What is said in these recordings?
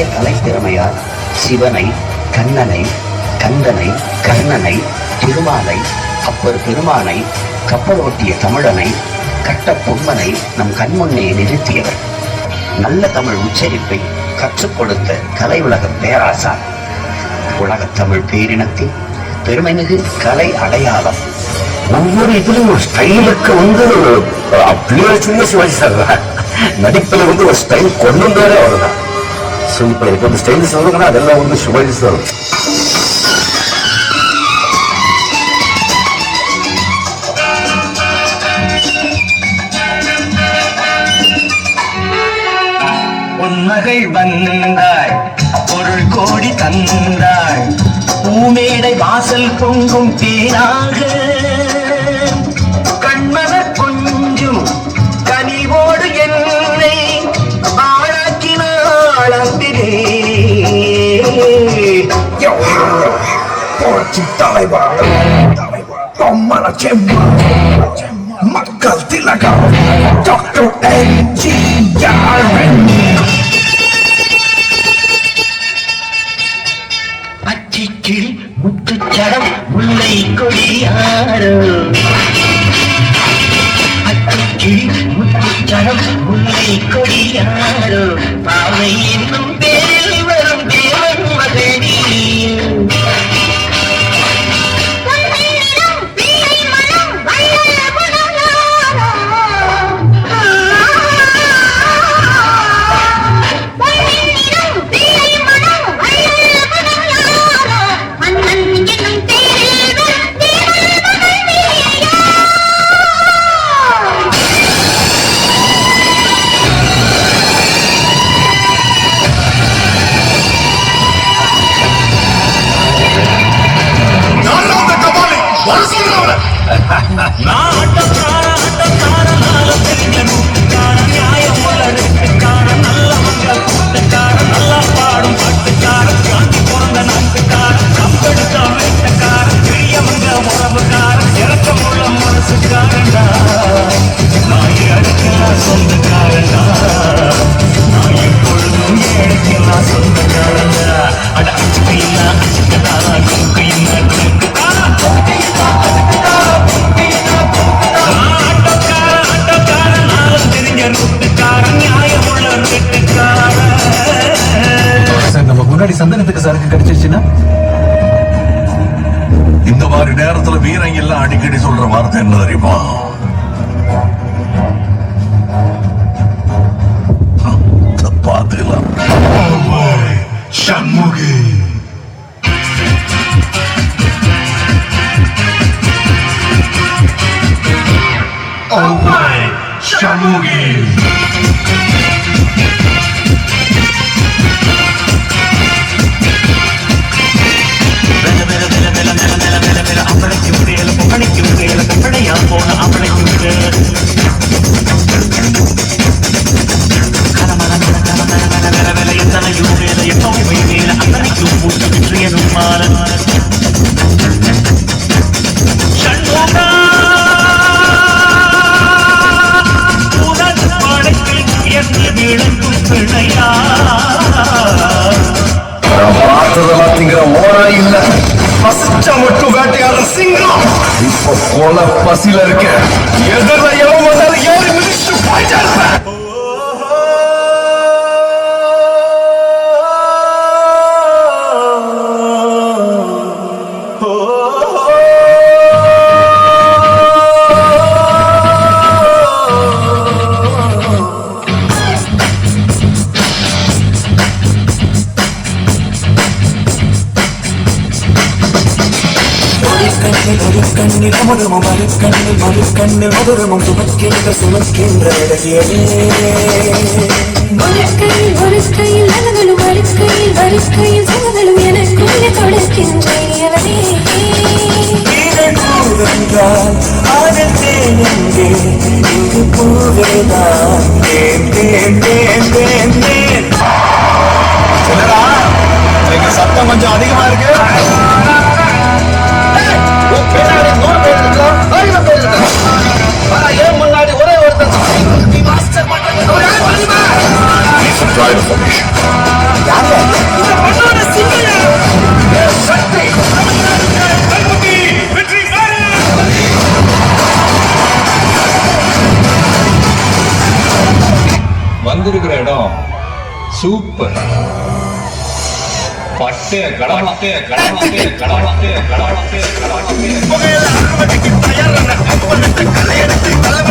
பெரிய கலைத்திறமையார் சிவனை கண்ணனை கந்தனை கர்ணனை திருமாலை அப்பர் பெருமானை கப்பலோட்டிய தமிழனை கட்ட பொம்மனை நம் கண்முன்னே நிறுத்தியவர். நல்ல தமிழ் உச்சரிப்பை கற்றுக் கொடுத்த கலை உலக பேராசார். உலகத் தமிழ் பேரினத்தின் பெருமைமிகு கலை அடையாளம். ஒவ்வொரு இதுலயும் ஒரு ஸ்டைலுக்கு வந்து அஹ், அப்படியே வச்சுங்க சிவாஜி சார் நடிப்பில் நடிப்புல வந்து ஒரு ஸ்டைல் கொண்டு வந்தாரே அவர்தான் ஸோ இப்போ இப்போ இந்த ஸ்டைல் சொல்லுங்கன்னா அதெல்லாம் வந்து சிவாஜி சார் பொன்மகள் வந்தாய் பொருள் கோடி தந்தாய் பூமேடை வாசல் பொங்கும் தேனாக. கண்மலர் கொஞ்சும் கனிவோடு என்னை ஆளாக்கினாள் அன்பிலே புரட்சி தலைவா பொம்மன செம்மா மக்கள் திலகம் டாக்டர் எம்ஜிஆர் பச்சிக்கில் முத்துச்சரம் முல்லை கொடியாரோ பச்சிக்கில் முத்துச்சரம் முல்லை கொடியாரோ பாவை என்னும் சார் சந்தனத்துக்கு சரக்கு கிடைச்சிருச்சுன்னா இந்த மாதிரி நேரத்துல வீரங்க எல்லாம் அடிக்கடி சொல்ற வார்த்தை என்ன தெரியுமா? பாத்துக்கலாம் சண்முகி. சண்முகி. பார்த்ததெல்லாம் பசிச்சா மட்டும் வேட்டையாடுற சிங்கம். இப்ப கொலை பசியில இருக்க எதிர வந்தாலும் ஏறி மிதிச்சு போயிட்டே இருப்பேன். அமுதமும் மறு கண்ணில் மறு கண்ணில் மதுரமும் சுமக்கின்ற சுமக்கின்ற அழகியவே. ஒரு கையில் ஒரு கையில் அலங்களும் ஒரு கையில் ஒரு கையில் சமங்களும் எனக்குள்ளே கொடுக்கின்றவனே இதழ் பூவென்றால் ஆடல் தேன் எங்கே? இங்கு பூவேதான் தேன். தேன் தேன் தேன் தேன் சத்தம் கொஞ்சம் அதிகமா வந்திருக்கிற இடம் சூப்பர். பட்டே கடமட்டே கடமட்டே கடமட்டே கடமட்டே கடமட்டே பவர்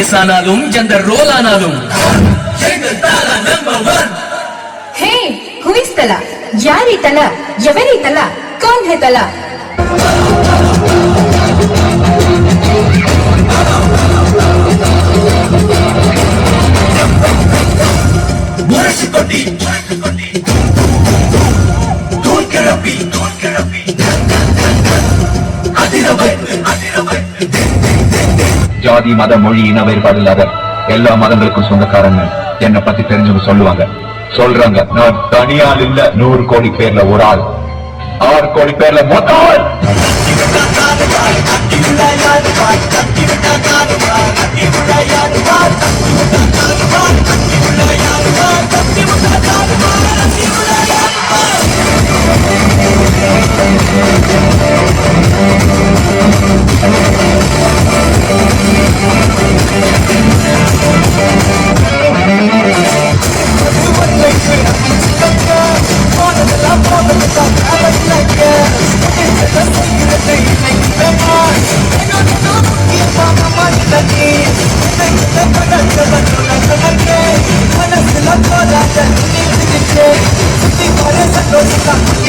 பேசானாலும் ஜெண்டர் ரோல் ஆனாலும் ஹே ஹூ இஸ் தலா யார் தலா எவரி தலா கौन है தலா ஜாதி மத மொழி இன வேறுபாடு இல்லாத எல்லா மதங்களுக்கும் சொந்தக்காரங்க. என்னை பத்தி தெரிஞ்சவங்க சொல்லுவாங்க. சொல்றாங்க நான் தனியால் இல்ல நூறு கோடி பேர்ல ஒரு ஆள். ஆறு கோடி பேர்ல மொத்த ஆள். யாரு 我愿奋斗一生。